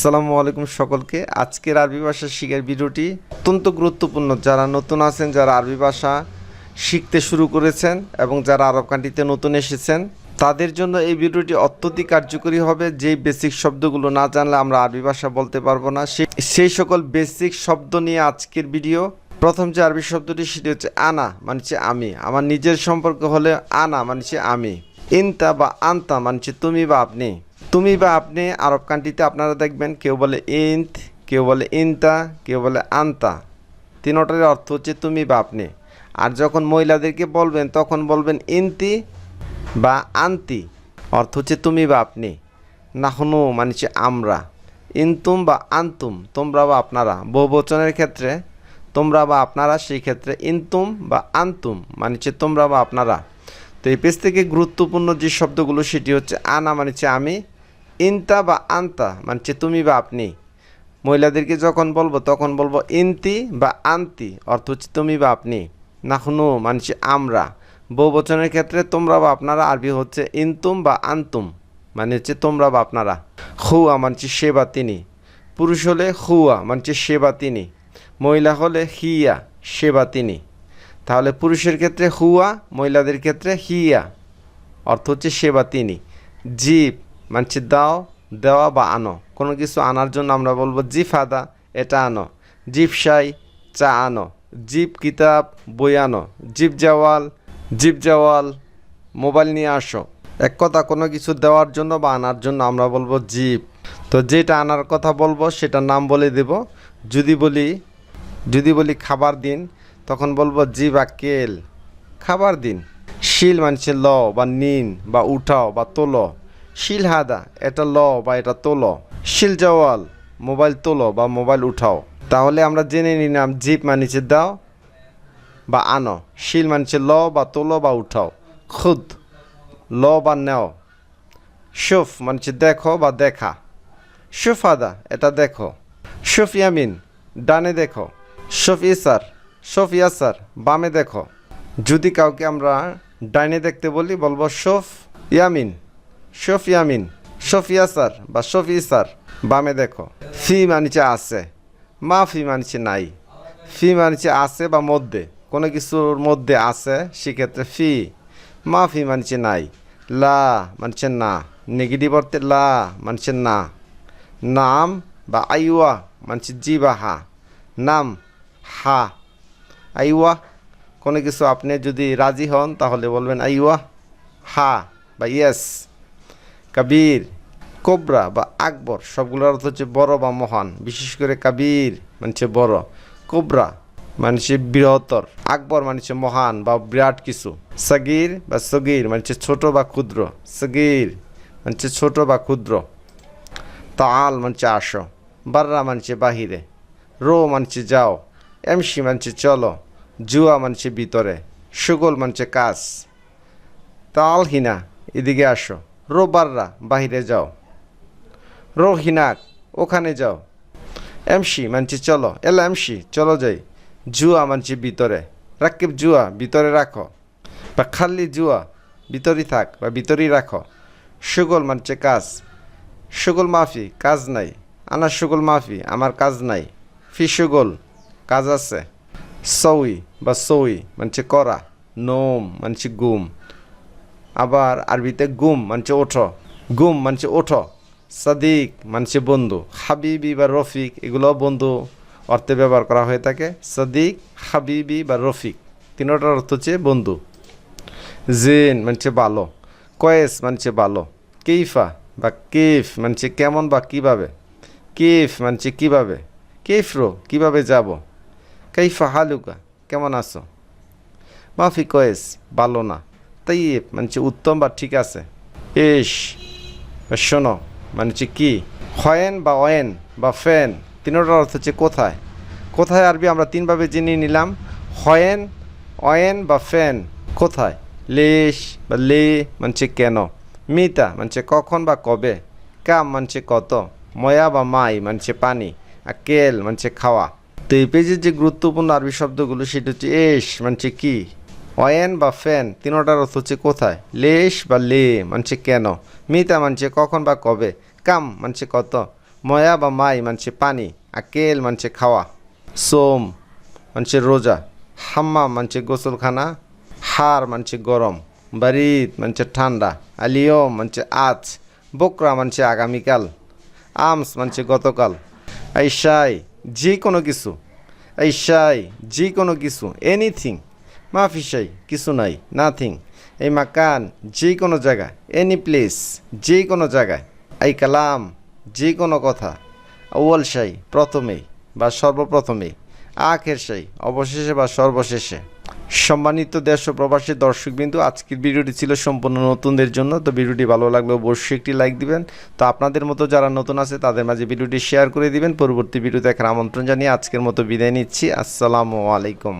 আসসালামু আলাইকুম সকলকে। আজকের আরবি ভাষা শিখার ভিডিওটি অত্যন্ত গুরুত্বপূর্ণ। যারা নতুন আছেন, যারা আরবি ভাষা শিখতে শুরু করেছেন এবং যারা আরব কান্ট্রিতে নতুন এসেছেন, তাদের জন্য এই ভিডিওটি অত্যধিক কার্যকরী হবে। যেই বেসিক শব্দগুলো না জানলে আমরা আরবি ভাষা বলতে পারব না। সেই সকল বেসিক শব্দ নিয়ে আজকের ভিডিও। প্রথম যে আরবি শব্দটি, সেটি হচ্ছে আনা মানে হচ্ছে আমি। আমার নিজের সম্পর্ক হলে আনা মানে হচ্ছে আমি। ইনতা বা আন্তা মানে হচ্ছে তুমি বা আপনি। তুমি বা আপনি আরব কান্ট্রিতে আপনারা দেখবেন, কেউ বলে ইন্ত কেউ বলে ইনতা কেউ বলে আন্তা তিনোটার অর্থ হচ্ছে তুমি বা আপনি আর যখন মহিলাদেরকে বলবেন, তখন বলবেন ইন্তি বা আন্তি অর্থ হচ্ছে তুমি বা আপনি নাহনু মানে হচ্ছে আমরা ইনতুম বা আন্তুম তোমরা বা আপনারা বহুবচনের ক্ষেত্রে তোমরা বা আপনারা সেই ক্ষেত্রে ইনতুম বা আন্তুম মানে তোমরা বা আপনারা তো এই পেজ থেকে গুরুত্বপূর্ণ যে শব্দগুলো, সেটি হচ্ছে আনা মানে হচ্ছে আমি ইনতা বা আন্তা মানছে তুমি বা আপনি। মহিলাদেরকে যখন বলব, তখন বলব ইনতি বা আন্তি, অর্থ হচ্ছে তুমি বা আপনি। নাহনু মানে হচ্ছে আমরা। বহুবচনের ক্ষেত্রে তোমরা বা আপনারা, আরবি হচ্ছে ইনতুম বা আন্তুম মানে হচ্ছে তোমরা বা আপনারা। হুয়া মানে হচ্ছে সে বা তিনি। পুরুষ হলে হুয়া মানে হচ্ছে সে বা তিনি। মহিলা হলে হিয়া, সে বা তিনি। তাহলে পুরুষের ক্ষেত্রে হুয়া মহিলাদের ক্ষেত্রে হিয়া, অর্থ হচ্ছে সে বা তিনি। জিপ মানছি দাও দেওয়া বা আনো কোনো কিছু আনার জন্য আমরা বলব জিপ আদা এটা আনো জিপ সাই চা আনো জিপ কিতাব বই আনো জিপ জাওয়াল জিপ জাওয়াল মোবাইল নিয়ে আসো এক কথা কোনো কিছু দেওয়ার জন্য বা আনার জন্য আমরা বলব জিপ তো যেটা আনার কথা বলব সেটার নাম বলে দেব যদি বলি যদি বলি খাবার দিন তখন বলব জি বা কেল খাবার দিন শিল মানছে ল বা নিন বা উঠাও বা তোলো শিল হাদা এটা ল বা এটা তোলো। শিল জওয়াল মোবাইল তোলো বা মোবাইল উঠাও। তাহলে আমরা জেনে নিলাম জিপ মানিছে দাও বা আনো। শিল মানছে ল বা তোলো বা উঠাও। খুদ, ল বা নেও। শুফ মানছে দেখো বা দেখা। শুফ আদা এটা দেখো। শুফ ইয়ামিন ডানে দেখো। শুফ ইসার শুফ ইয়াসার বামে দেখো। যদি কাউকে আমরা ডাইনে দেখতে বলি, বলব শফ ইয়ামিন। শফ ইয়ামিন শফ ইয়াসার বা শফ ইসার, বামে দেখো। ফি মানিছে আছে, মা ফি মানিছে নাই। ফি মানিছে আছে বা মধ্যে, কোনো কিছুর মধ্যে আছে, সেক্ষেত্রে ফি। মা ফি মানছে নাই। লা মানছে না। নেগেটিভ অর্থে লা মানছে না। নাম বা আইওয়া মানছে জি বা হা নাম হা। আইওয়া, কোনো কিছু আপনি যদি রাজি হন তাহলে বলবেন আইওয়া, হা বা ইয়েস। কাবির কোবরা বা আকবর সবগুলোর অর্থ হচ্ছে বড় বা মহান বিশেষ করে কাবির মানে বড় কোবরা মানে বৃহত্তর আকবর মানে মহান বা বিরাট কিছু সগির বা সগির মানে ছোট বা ক্ষুদ্র সগির মানে ছোট বা ক্ষুদ্র তাল মানছে আসো বাররা মানছে বাহিরে রো মানছে যাও এমসি মানছে চলো জুয়া মানছে ভিতরে সুগল মানছে কাজ তাল হিনা এদিকে আসো রো বাররা বাহিরে যাও। রো হিনাক ওখানে যাও। এমসি মানছে চলো, এলা এমসি, চলো যাই। জুয়া মানছে ভিতরে। রাকিব জুয়া, ভিতরে রাখো। বা খালি জুয়া, ভিতরই থাক বা ভিতরেই রাখো। সুগল মানছে কাজ। সুগল মাফি, কাজ নাই। আনার সুগল মাফি, আমার কাজ নাই। ফি সুগল, কাজ আছে। সউই বা সউই মানছে করা। নোম মানছে গুম। আবার আরবিতে গুম, মানছে ওঠো। গুম, মানছে ওঠো। সাদিক, মানছে বন্ধু। হাবিবি বা রফিক, এগুলো বন্ধু অর্থে ব্যবহার করা হয়ে থাকে। সাদিক, হাবিবি বা রফিক, তিনটার অর্থ হচ্ছে বন্ধু। জিন, মানছে ভালো কয়েস, মানছে ভালো কেইফা বা কেফ মানছে কেমন বা কীভাবে। কেফ মানছে কীভাবে। কেফরো কীভাবে যাব। কাইফা হালুকা, কেমন আছো? মাফি কয়েস ভালো না। তাইয়েব মানছে উত্তম বা ঠিক আছে। এস শোনো মানে হচ্ছে কি? হয়েন বা অয়েন বা ফেন, তিনোটার অর্থ হচ্ছে কোথায়? কোথায় আরবি আমরা তিনভাবে জেনে নিলাম। হয়েন, অয়েন বা ফেন, কোথায়? লেশ বা লে মানছে কেন? মিতা মানছে কখন বা কবে? কাম মানছে কত? ময়া বা মাই মানছে পানি। আর কেল মানছে খাওয়া। তো এই পেজের যে গুরুত্বপূর্ণ আরবি শব্দগুলো, সেটা হচ্ছে এস মানছে কি? অয়েন বা ফ্যান তিনোটার অর্থ হচ্ছে কোথায়? লেশ বা লে মানছে কেন? মিতা মানছে কখন বা কবে? কাম মানছে কত? ময়া বা মাই মানছে পানি। আকেল মানছে খাওয়া। সোম মানছে রোজা। হাম্মা মানছে গোসলখানা। হার মানছে গরম। বারিদ মানছে ঠান্ডা। আলিয়ম মানছে আজ। বকরা মানছে আগামীকাল। আমস মানছে গতকাল। আইসাই যে কোনো কিছু। আইসাই যে কোনো কিছু। এনিথিং। মাফিসাই কিছু নাই নাথিং এই মাকান যে কোনো জায়গা এনি প্লেস যে কোনো জায়গায়, এই কালাম যে কোনো কথা ওয়াল সাই, প্রথমেই বা সর্বপ্রথমেই, আখের সাই, অবশেষে বা সর্বশেষে। সম্মানিত দেশ ও প্রবাসী দর্শকবিন্দু, আজকের ভিডিওটি ছিল সম্পূর্ণ নতুনদের জন্য, তো ভিডিওটি ভালো লাগলে অবশ্যই একটি লাইক দিবেন। তো আপনাদের মতো যারা নতুন আছে, তাদের মাঝে ভিডিওটি শেয়ার করে দিবেন। পরবর্তী ভিডিও দেখার আমন্ত্রণ জানিয়ে আজকের মতো বিদায় নিচ্ছি। আসসালামু আলাইকুম।